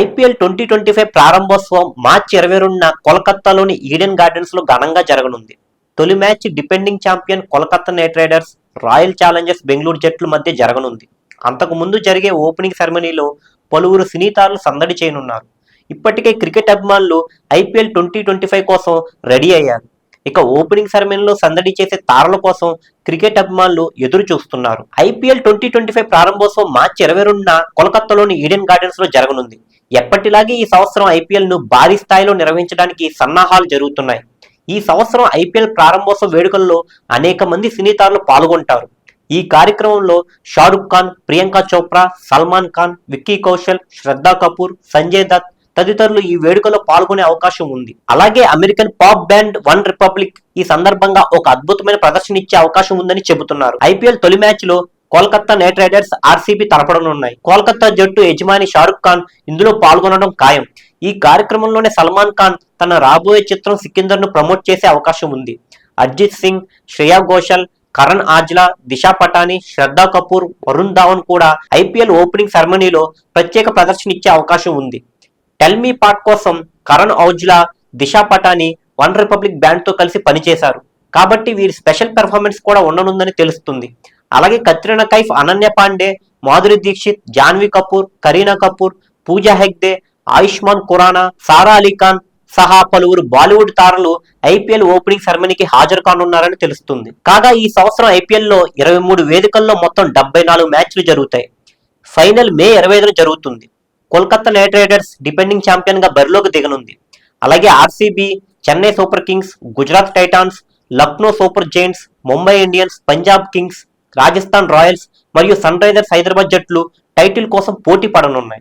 IPL twenty twenty five ప్రారంభోత్సవం మార్చి ఇరవై రెండున కోల్కత్తాలోని ఈడెన్ గార్డెన్స్లో ఘనంగా జరగనుంది. తొలి match defending champion Kolkata Knight Riders Royal Challengers Bengaluru జట్ల మధ్య జరగనుంది. అంతకు ముందు జరిగే ఓపెనింగ్ సెరమనీలో పలువురు సినీతారులు సందడి చేయనున్నారు. ఇప్పటికే క్రికెట్ అభిమానులు ఐపీఎల్ ట్వంటీ ట్వంటీ ఫైవ్ కోసం రెడీ అయ్యారు. ఇక ఓపెనింగ్ సెరమనీలో సందడి చేసే తారల కోసం క్రికెట్ అభిమానులు ఎదురు చూస్తున్నారు. ఐపీఎల్ ట్వంటీ ట్వంటీ ఫైవ్ ప్రారంభోత్సవం మార్చి ఇరవై రెండున కోల్కతాలోని ఈడెన్ గార్డెన్స్లో జరగనుంది. ఎప్పటిలాగే ఈ సంవత్సరం ఐపీఎల్ను భారీ స్థాయిలో నిర్వహించడానికి సన్నాహాలు జరుగుతున్నాయి. ఈ సంవత్సరం ఐపీఎల్ ప్రారంభోత్సవ వేడుకల్లో అనేక మంది సినీతారులు పాల్గొంటారు. ఈ కార్యక్రమంలో షారుఖ్ ఖాన్ ప్రియాంక చోప్రా సల్మాన్ ఖాన్ విక్కీ కౌశల్ శ్రద్ధా కపూర్ సంజయ్ దత్ తదితరులు ఈ వేడుకలో పాల్గొనే అవకాశం ఉంది. అలాగే American pop band OneRepublic ఈ సందర్భంగా ఒక అద్భుతమైన ప్రదర్శన ఇచ్చే అవకాశం ఉందని చెబుతున్నారు. ఐపీఎల్ తొలి మ్యాచ్లో కోల్కతా నైట్ రైడర్స్ ఆర్సీబీ తలపడనున్నాయి. కోల్కతా జట్టు యజమాని షారుఖ్ ఖాన్ ఇందులో పాల్గొనడం ఖాయం. ఈ కార్యక్రమంలోనే సల్మాన్ ఖాన్ తన రాబోయే చిత్రం సికిందర్ను ప్రమోట్ చేసే అవకాశం ఉంది. అర్జిత్ సింగ్ శ్రేయా ఘోషల్ కరణ్ ఆజ్లా దిశా పటాని శ్రద్ధా కపూర్ వరుణ్ ధావన్ కూడా ఐపీఎల్ ఓపెనింగ్ సెరమనీలో ప్రత్యేక ప్రదర్శన ఇచ్చే అవకాశం ఉంది. టెల్మీ పార్ట్ కోసం కరణ్ ఔజ్లా దిశా పటాని వన్ రిపబ్లిక్ బ్యాండ్తో కలిసి పనిచేశారు. కాబట్టి వీరి స్పెషల్ పెర్ఫార్మెన్స్ కూడా ఉండనుందని తెలుస్తుంది. అలాగే కత్రినా కైఫ్ అనన్య పాండే మాధురి దీక్షిత్ జాన్వీ కపూర్ కరీనా కపూర్ పూజా హెగ్దే ఆయుష్మాన్ ఖురానా సారా అలీ ఖాన్ సహా పలువురు బాలీవుడ్ తారలు ఐపీఎల్ ఓపెనింగ్ సెరమనీకి హాజరు కానున్నారని తెలుస్తుంది. కాగా ఈ సంవత్సరం ఐపీఎల్లో ఇరవై మూడు వేదికల్లో మొత్తం డెబ్బై నాలుగు మ్యాచ్లు జరుగుతాయి. ఫైనల్ మే ఇరవై ఐదున జరుగుతుంది. కోల్కతా నైట్ రైడర్స్ డిపెండింగ్ ఛాంపియన్గా బరిలోకి దిగనుంది. అలాగే RCB Chennai Super Kings Gujarat Titans Lucknow Super Giants Mumbai Indians Punjab Kings Rajasthan Royals మరియు సన్ రైజర్స్ హైదరాబాద్ జట్లు టైటిల్ కోసం పోటీ పడనున్నాయి.